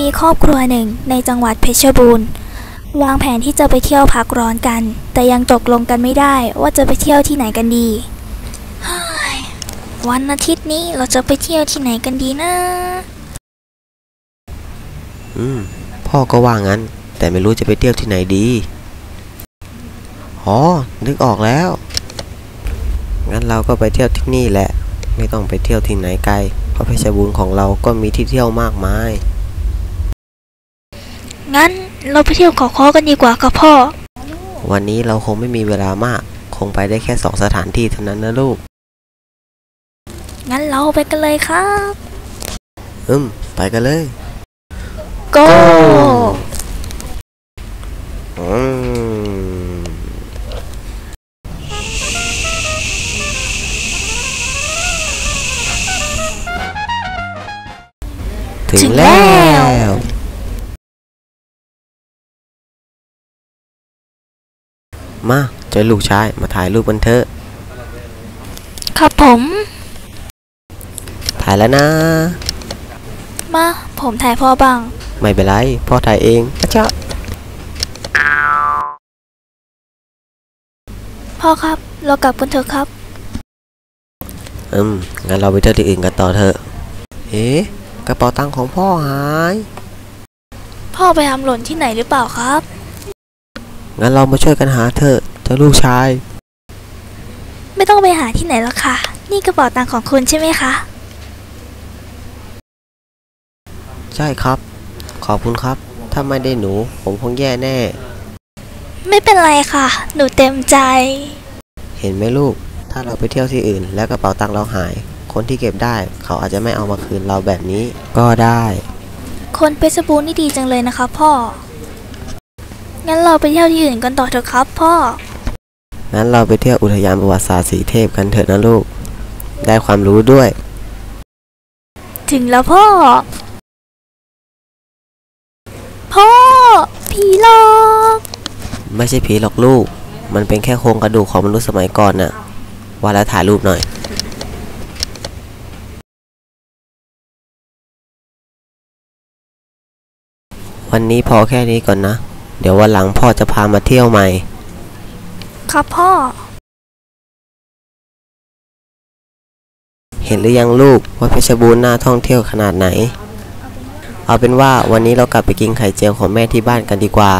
มีครอบครัวหนึ่งในจังหวัดเพชรบูรณ์ วางแผนที่จะไปเที่ยวพักร้อนกัน แต่ยังตกลงกันไม่ได้ว่าจะไปเที่ยวที่ไหนกันดี วันอาทิตย์นี้เราจะไปเที่ยวที่ไหนกันดีนะ อืม พ่อก็ว่างั้น แต่ไม่รู้จะไปเที่ยวที่ไหนดี อ๋อ นึกออกแล้ว งั้นเราก็ไปเที่ยวที่นี่แหละ ไม่ต้องไปเที่ยวที่ไหนไกล เพราะเพชรบูรณ์ของเราก็มีที่เที่ยวมากมาย งั้นเราไปเที่ยวเกาะคอกันดีกว่าค่ะพ่อ วันนี้เราคงไม่มีเวลามาก คงไปได้แค่สองสถานที่เท่านั้นนะลูก งั้นเราไปกันเลยครับ อืม ไปกันเลย go อืมถึงแล้ว มาเจอลูกชายมาถ่ายรูปกันเถอะครับผม ถ่ายแล้วนะ มาผมถ่ายพ่อบ้าง ไม่เป็นไร พ่อถ่ายเองอะจ๊ะพ่อครับ เรากลับกันเถอะครับ อืม งั้นเราไปเที่ยวที่อื่นกันต่อเถอะ เอ๊ะ กระเป๋าตังค์ของพ่อหาย พ่อไปทำหล่นที่ไหนหรือเปล่าครับ งั้นเรามาช่วยกันหาเถอะเจ้าลูกชาย ไม่ต้องไปหาที่ไหนแล้วค่ะ นี่กระเป๋าตังค์ของคุณใช่ไหมคะ ใช่ครับ ขอบคุณครับ ถ้าไม่ได้หนูผมคงแย่แน่ ไม่เป็นไรค่ะ หนูเต็มใจ เห็นไหมลูก ถ้าเราไปเที่ยวที่อื่น แล้วกระเป๋าตังค์เราหาย คนที่เก็บได้ เขาอาจจะไม่เอามาคืนเราแบบนี้ก็ได้ คนเพชรบูรณ์นี่ดีจังเลยนะคะ พ่อ งั้นเราไปเที่ยวที่อื่นกันต่อเถอะครับพ่อ งั้นเราไปเที่ยวอุทยานประวัติศาสตร์สีเทพกันเถอะนะลูก ได้ความรู้ด้วย ถึงแล้วพ่อ พ่อ ผีหลอก ไม่ใช่ผีหรอกลูก มันเป็นแค่โครงกระดูกของมนุษย์สมัยก่อนน่ะ ว่าแล้วถ่ายรูปหน่อยวันนี้พอแค่นี้ก่อนนะ เดี๋ยววันหลังพ่อจะพามาเที่ยวใหม่ ครับพ่อ เห็นหรือยังลูกว่าเพชรบูรณ์น่าท่องเที่ยวขนาดไหน เอาเป็นว่าวันนี้เรากลับไปกินไข่เจียวของแม่ที่บ้านกันดีกว่า